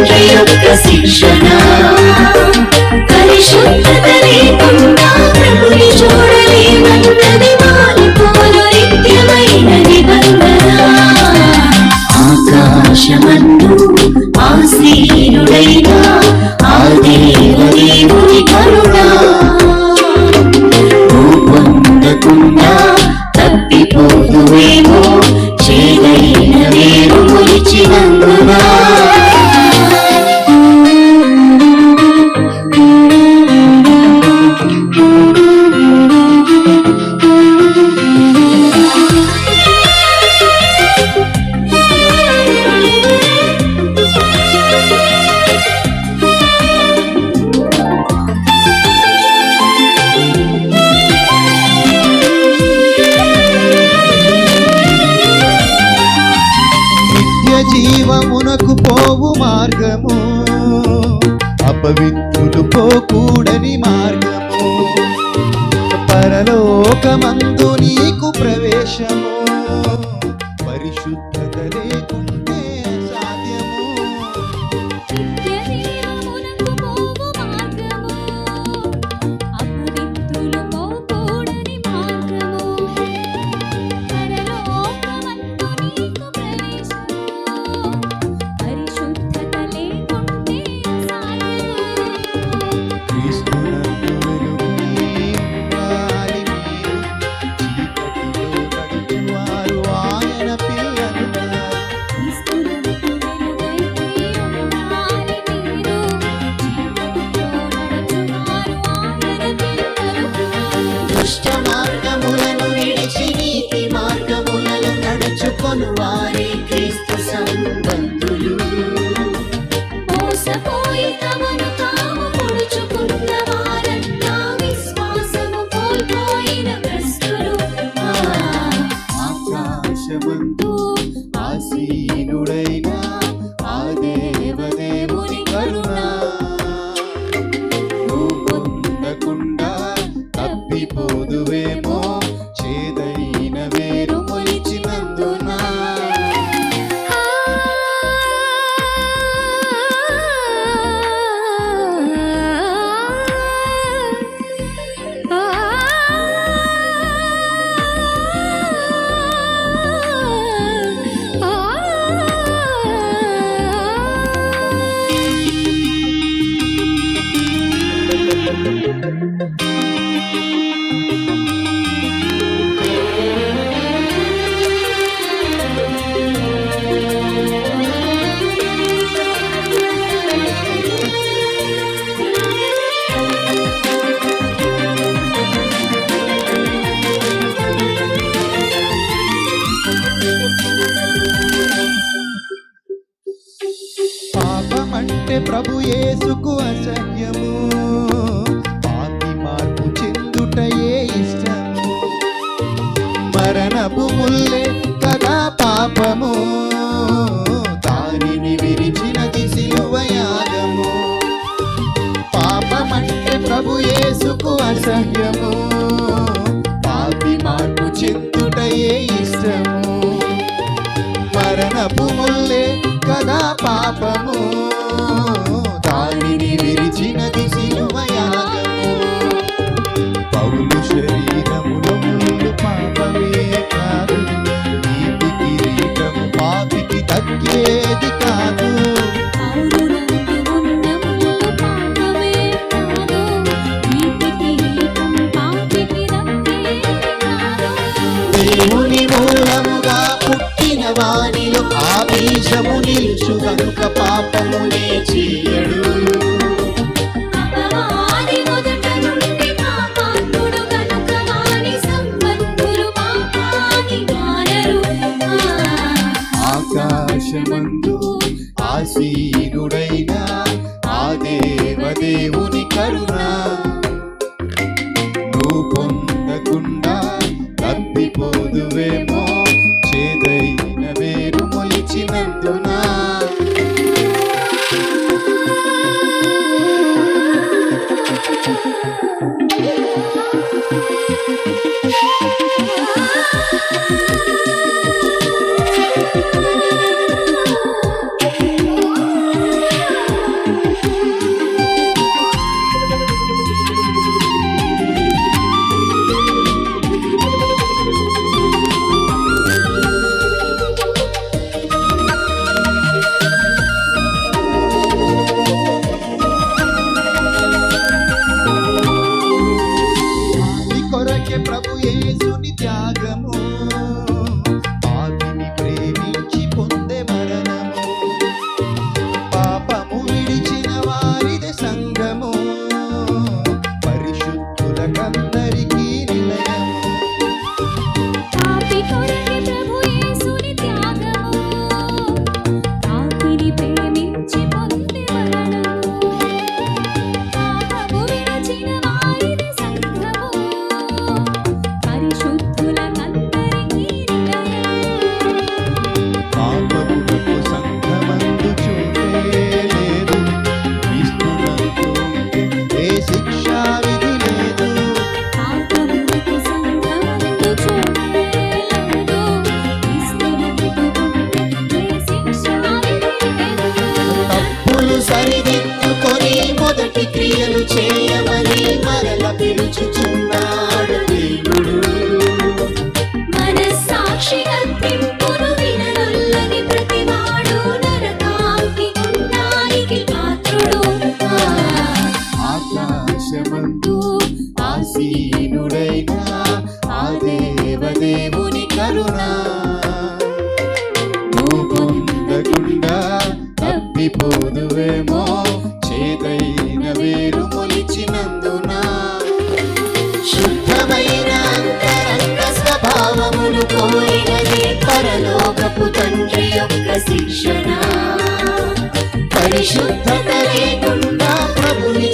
తండ్రి యొక్క శిక్షణ పరిశుద్ధత లేకుండా ప్రభుని చూడలేమంటది మాలిపోలు నిత్యమైన నిబంధన ఆకాశమందు ఆశీనుడైన ఆదే పాపవిత్తులు పోకూడని మార్గము. పరలోకమందు నీకు ప్రవేశం Thank you. చేయుటయే ఇష్టము మరణపు ముల్లే కదా పాపము. దానిని విరిచిన సిలువయాగము పాపమంటే ప్రభు యేసుకు అసహ్యము. పాపి మార్పు చెందుటయే ఇష్టము. మరణపు ముల్లే కదా పాపము. దానిని శివుని మూలముగా పుట్టిన వానిలో ఆ బీజము నిలుచు కనుక పాపమునే చేయడు. அத்தி போதுவே மா పొందకుండా తప్పిపోదువేమో చేదైన వేరు మొలిచినందున. శుద్ధమైన అంతరంగ స్వభావములు కోరినది పరలోకపు తండ్రి యొక్క శిక్షణ. పరిశుద్ధత లేకుండా ప్రభుని